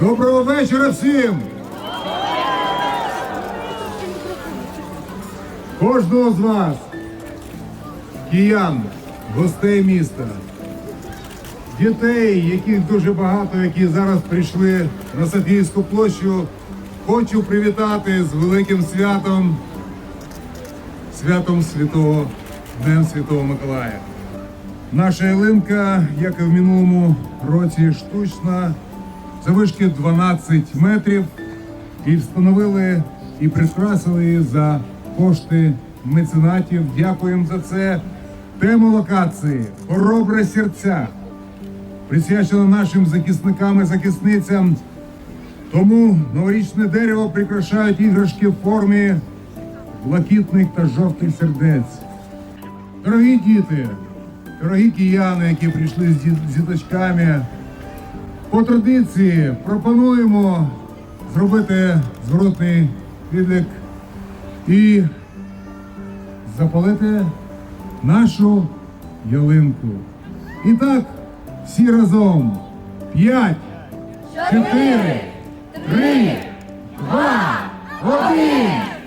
Доброго вечора всім! Кожного з вас, киян, гостей міста, дітей, яких дуже багато, які зараз прийшли на Софійську площу, хочу привітати з великим святом, святом Святого, Днем Святого Миколая. Наша ялинка, як і в минулому році, штучна, завишки 12 метрів, і встановили і прикрасили її за кошти меценатів. Дякуємо за це. Тема локації Хоробре серця присвячена нашим захисникам і захисницям. Тому новорічне дерево прикрашають іграшки в формі блакитних та жовтих сердець. Дорогі діти, дорогі кияни, які прийшли з ді- з діточками, по традиції пропонуємо зробити зворотний відлік і запалити нашу ялинку. І так, всі разом. П'ять, чотири, три, два, один.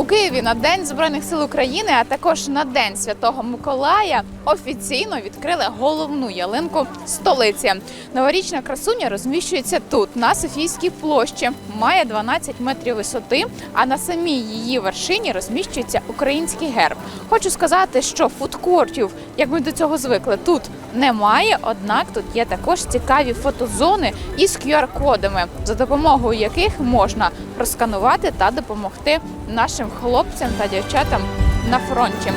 У Києві на День Збройних сил України, а також на День Святого Миколая офіційно відкрили головну ялинку столиці. Новорічна красуня розміщується тут, на Софійській площі. Має 12 метрів висоти, а на самій її вершині розміщується український герб. Хочу сказати, що фудкортів, як ми до цього звикли, тут немає. Однак тут є також цікаві фотозони із QR-кодами, за допомогою яких можна просканувати та допомогти нашим хлопцям та дівчатам на фронті.